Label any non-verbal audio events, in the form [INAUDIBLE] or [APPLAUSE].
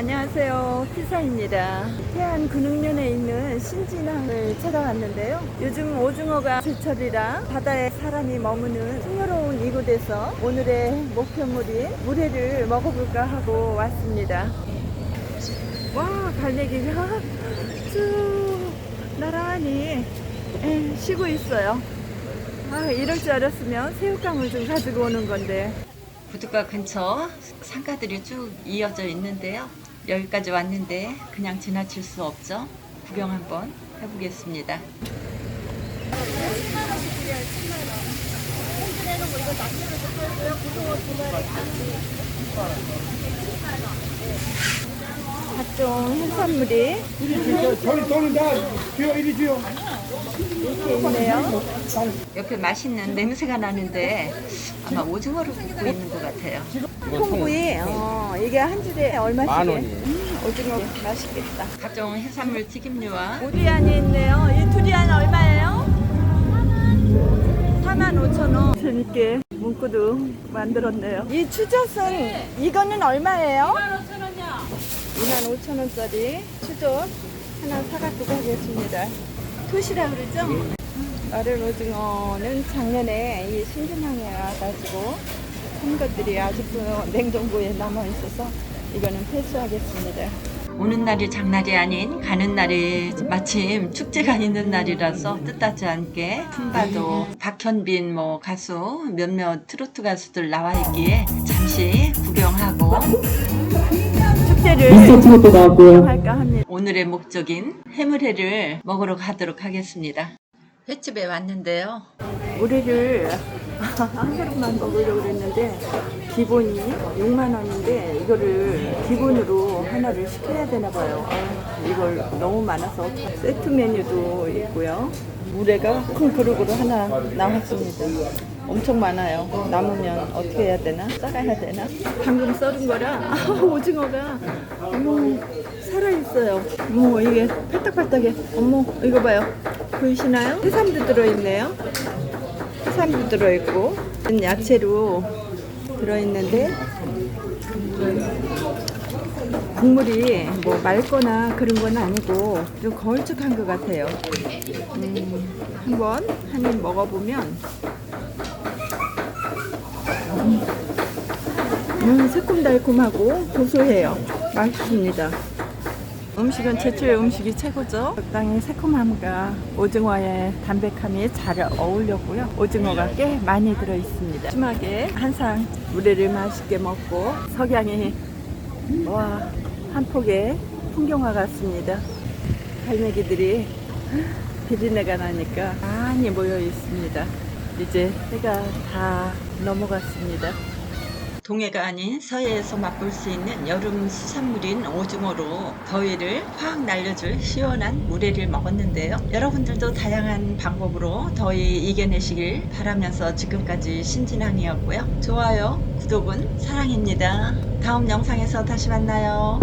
안녕하세요. 피사입니다. 태안 근흥면에 있는 신진항을 찾아왔는데요. 요즘 오징어가 제철이라 바다에 사람이 머무는 풍요로운 이곳에서 오늘의 목표물인 물회를 먹어볼까 하고 왔습니다. 와, 갈매기가 쭉 나란히 에, 쉬고 있어요. 아, 이럴 줄 알았으면 새우깡을 좀 가지고 오는 건데. 부두가 근처 상가들이 쭉 이어져 있는데요. 여기까지 왔는데 그냥 지나칠 수 없죠. 구경 한번 해보겠습니다. 각종 해산물이 저리 도는다. 주여 이리 주여. 이렇게 있네요. 옆에 맛있는 냄새가 나는데 아마 오징어를 굽고 있는 것 같아요. 콩구이, 어, 이게 한 줄에 얼마씩이에요? 만 원이에요. 음, 오징어 맛있겠다. 각종 해산물 튀김류와 두리안이 있네요. 이 두리안 얼마예요? 4만 5천 원. 재밌게 문구도 만들었네요. 이 추젓은 이거는 얼마예요? 2만 5천 원짜리 추젓 하나 사갖고 가겠습니다. 토시라 그러죠? 마른 오징어는 작년에 이 신진항에 와가지고 한 것들이 아직도 냉동고에 남아 있어서 이거는 패스하겠습니다. 오는 날이 장날이 아닌 가는 날이 마침 축제가 있는 날이라서 뜻하지 않게 품바도 박현빈 뭐 가수 몇몇 트로트 가수들 나와 있기에 잠시 구경하고 축제를 구경할까 합니다. 오늘의 목적인 해물회를 먹으러 가도록 하겠습니다. 횟집에 왔는데요. 우리를 [LAUGHS] 한 그릇만 먹으려고 그랬는데 기본이 6만 원인데 이거를 기본으로 하나를 시켜야 되나 봐요. 아, 이걸 너무 많아서 세트 메뉴도 있고요. 물회가 큰 그릇으로 하나 나왔습니다. 엄청 많아요. 남으면 어떻게 해야 되나? 싸가야 되나? 방금 썰은 거라 [LAUGHS] 아, 오징어가 어머 살아있어요. 어머 이게 팔딱팔딱해. 어머 이거 봐요. 보이시나요? 해삼도 들어있네요. 해삼도 들어있고 야채로 들어있는데 국물이 뭐 맑거나 그런 건 아니고 좀 걸쭉한 것 같아요. 음, 한번 한 입 먹어보면 음, 새콤달콤하고 고소해요. 맛있습니다. 음식은 제철 음식이 최고죠. 적당히 새콤함과 오징어의 담백함이 잘 어울렸고요. 오징어가 꽤 많이 들어 있습니다. 심하게 한상 물회를 맛있게 먹고 석양이 와 한 폭의 풍경화 같습니다. 갈매기들이 비린내가 나니까 많이 모여 있습니다. 이제 해가 다 넘어갔습니다. 동해가 아닌 서해에서 맛볼 수 있는 여름 수산물인 오징어로 더위를 확 날려줄 시원한 물회를 먹었는데요. 여러분들도 다양한 방법으로 더위 이겨내시길 바라면서 지금까지 신진항이었고요. 좋아요, 구독은 사랑입니다. 다음 영상에서 다시 만나요.